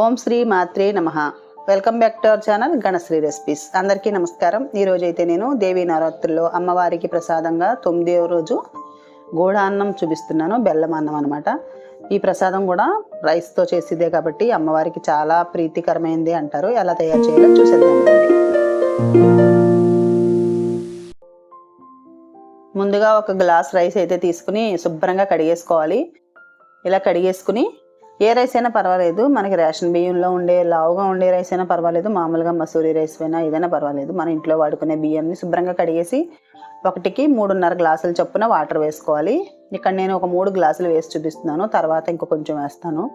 ఓం శ్రీ మాత్రే నమ. Welcome back to our channel Ganashri recipes. అందరికీ నమస్కారం. ఈరోజైతే అయితే నేను దేవీ నవరాత్రుల్లో అమ్మవారికి ప్రసాదంగా తొమ్మిదవ రోజు గోడాన్నం చూపిస్తున్నాను బెల్లం అన్నం అనమాట ఈ ప్రసాదం కూడా రైస్తో చేసేదే కాబట్టి అమ్మవారికి చాలా ప్రీతికరమైంది అంటారు. ఎలా తయారు చేయాలో చూసేద్దాం. ముందుగా ఒక గ్లాస్ రైస్ అయితే తీసుకుని శుభ్రంగా కడిగేసుకోవాలి. ఇలా కడిగేసుకుని ఏ రైస్ అయినా పర్వాలేదు. మనకి రేషన్ బియ్యంలో ఉండే లావుగా ఉండే రైస్ అయినా పర్వాలేదు. మామూలుగా మసూరి రైస్ అయినా ఏదైనా పర్వాలేదు. మన ఇంట్లో వాడుకునే బియ్యాన్ని శుభ్రంగా కడిగేసి ఒకటికి మూడున్నర గ్లాసుల చొప్పున వాటర్ వేసుకోవాలి. ఇక్కడ నేను ఒక మూడు గ్లాసులు వేసి చూపిస్తున్నాను. తర్వాత ఇంకో కొంచెం వేస్తాను.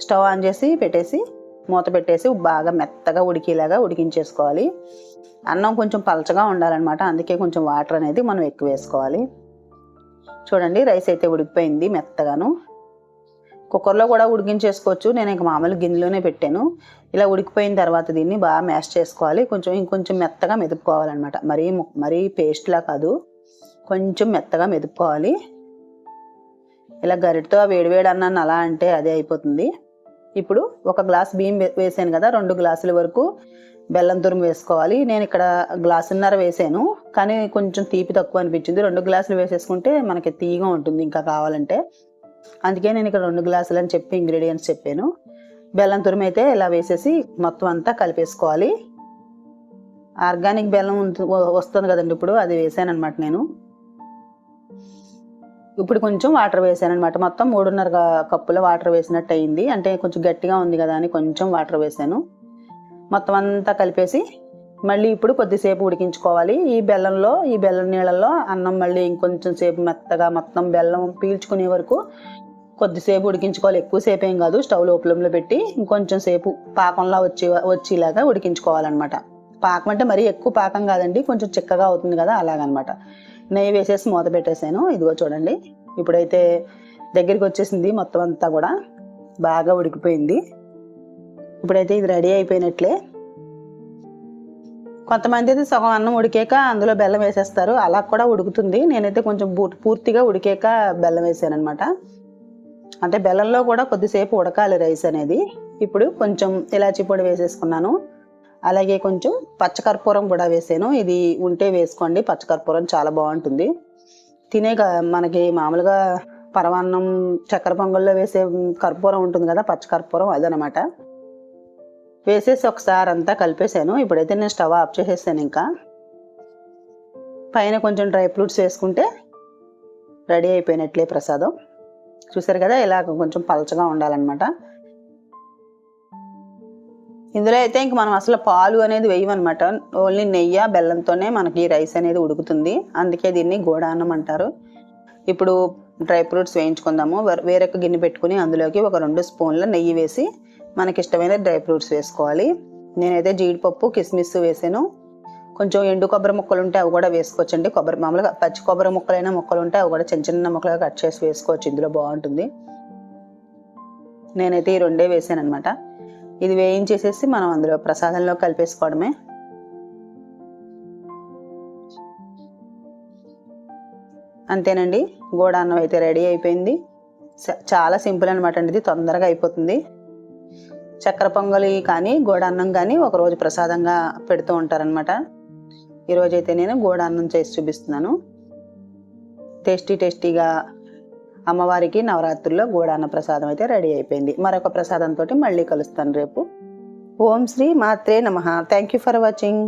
స్టవ్ ఆన్ చేసి పెట్టేసి మూత పెట్టేసి బాగా మెత్తగా ఉడికేలాగా ఉడికించేసుకోవాలి. అన్నం కొంచెం పలచగా ఉండాలన్నమాట. అందుకే కొంచెం వాటర్ అనేది మనం ఎక్కువ వేసుకోవాలి. చూడండి రైస్ అయితే ఉడికిపోయింది మెత్తగాను. కుక్కర్లో కూడా ఉడికించేసుకోవచ్చు. నేను ఇంక మామూలు గిన్నెలోనే పెట్టాను. ఇలా ఉడికిపోయిన తర్వాత దీన్ని బాగా మ్యాష్ చేసుకోవాలి. కొంచెం ఇంకొంచెం మెత్తగా మెదుపుకోవాలన్నమాట. మరీ మరీ పేస్ట్లా కాదు. కొంచెం మెత్తగా మెదుపుకోవాలి. ఇలా గరిటతో వేడివేడి అన్నాను అలా అంటే అదే అయిపోతుంది. ఇప్పుడు ఒక గ్లాస్ బియ్యం వే- వేసాను కదా రెండు గ్లాసుల వరకు బెల్లం తురుము వేసుకోవాలి. నేను ఇక్కడ గ్లాసున్నర వేసాను. కానీ కొంచెం తీపి తక్కువ అనిపించింది. రెండు గ్లాసులు వేసేసుకుంటే మనకి తీయగా ఉంటుంది. ఇంకా కావాలంటే అందుకే నేను ఇక్కడ రెండు గ్లాసులు అని చెప్పి ఇంగ్రీడియంట్స్ చెప్పాను. బెల్లం తురుము అయితే ఇలా వేసేసి మొత్తం అంతా కలిపేసుకోవాలి. ఆర్గానిక్ బెల్లం వస్తుంది కదండి ఇప్పుడు అది వేసాను అనమాట నేను. ఇప్పుడు కొంచెం వాటర్ వేసాను అనమాట మొత్తం మూడున్నర కప్పులు కప్పుల వాటర్ వేసినట్టు అయింది. అంటే కొంచెం గట్టిగా ఉంది కదా అని కొంచెం వాటర్ వేసాను. మొత్తం అంతా కలిపేసి మళ్ళీ ఇప్పుడు కొద్దిసేపు ఉడికించుకోవాలి. ఈ బెల్లంలో ఈ బెల్లం నీళ్ళల్లో అన్నం మళ్ళీ ఇంకొంచెం సేపు మెత్తగా మొత్తం బెల్లం పీల్చుకునే వరకు కొద్దిసేపు ఉడికించుకోవాలి. ఎక్కువసేపు ఏం కాదు స్టవ్ లోపలంలో పెట్టి ఇంకొంచెం సేపు పాకంలా వచ్చే వచ్చేలాగా ఉడికించుకోవాలన్నమాట. పాకం అంటే మరీ ఎక్కువ పాకం కాదండి కొంచెం చిక్కగా అవుతుంది కదా అలాగనమాట. నెయ్యి వేసేసి మూత పెట్టేసాను. ఇదిగో చూడండి ఇప్పుడైతే దగ్గరికి వచ్చేసింది మొత్తం అంతా కూడా. బాగా ఉడికిపోయింది. ఇప్పుడైతే ఇది రెడీ అయిపోయినట్లే. కొంతమంది అయితే సగం అన్నం ఉడికాక అందులో బెల్లం వేసేస్తారు. అలా కూడా ఉడుకుతుంది. నేనైతే కొంచెం పూర్తిగా ఉడికాక బెల్లం వేసాను అనమాట అంటే బెల్లంలో కూడా కొద్దిసేపు ఉడకాలి రైస్ అనేది. ఇప్పుడు కొంచెం ఇలాచీ పొడి వేసేసుకున్నాను. అలాగే కొంచెం పచ్చకర్పూరం కూడా వేసాను. ఇది ఉంటే వేసుకోండి. పచ్చకర్పూరం చాలా బాగుంటుంది. తినే మనకి మామూలుగా పరమాన్నం చక్కెర పొంగల్లో వేసే కర్పూరం ఉంటుంది కదా పచ్చకర్పూరం అదనమాట. వేసేసి ఒకసారి అంతా కలిపేసాను. ఇప్పుడైతే నేను స్టవ్ ఆఫ్ చేసేసాను ఇంకా. పైన కొంచెం డ్రై ఫ్రూట్స్ వేసుకుంటే రెడీ అయిపోయినట్లే ప్రసాదం. చూసారు కదా ఇలా కొంచెం పలచగా ఉండాలన్నమాట. ఇందులో అయితే ఇంక మనం అసలు పాలు అనేది వేయమన్నమాట. ఓన్లీ నెయ్యి బెల్లంతోనే మనకి రైస్ అనేది ఉడుకుతుంది. అందుకే దీన్ని గోడాన్నం అంటారు. ఇప్పుడు డ్రై ఫ్రూట్స్ వేయించుకుందాము. వేరొక గిన్నె పెట్టుకుని అందులోకి ఒక రెండు స్పూన్ల నెయ్యి వేసి మనకి ఇష్టమైన డ్రై ఫ్రూట్స్ వేసుకోవాలి. నేనైతే జీడిపప్పు కిస్మిస్ వేసాను. కొంచెం ఎండు కొబ్బరి ముక్కలు ఉంటే అవి కూడా వేసుకోవచ్చండి. కొబ్బరి మామూలుగా పచ్చి కొబ్బరి ముక్కలైన ముక్కలు ఉంటే అవి కూడా చిన్న చిన్న ముక్కలుగా కట్ చేసి వేసుకోవచ్చు. ఇందులో బాగుంటుంది. నేనైతే ఈ రెండే వేసాను అనమాట ఇది వేయించేసేసి మనం అందులో ప్రసాదంలో కలిపేసుకోవడమే. అంతేనండి. గోడ అన్నం అయితే రెడీ అయిపోయింది. చాలా సింపుల్ అనమాట అండి. ఇది తొందరగా అయిపోతుంది. చక్కెర పొంగలి కానీ గోడాన్నం కానీ ఒకరోజు ప్రసాదంగా పెడుతూ ఉంటారనమాట ఈరోజు అయితే నేను గోడాన్నం చేసి చూపిస్తున్నాను. టేస్టీ టేస్టీగా అమ్మవారికి నవరాత్రుల్లో గోడాన్న ప్రసాదం అయితే రెడీ అయిపోయింది. మరొక ప్రసాదంతో మళ్ళీ కలుస్తాను రేపు. ఓం శ్రీ మాత్రే నమ. Thank you for watching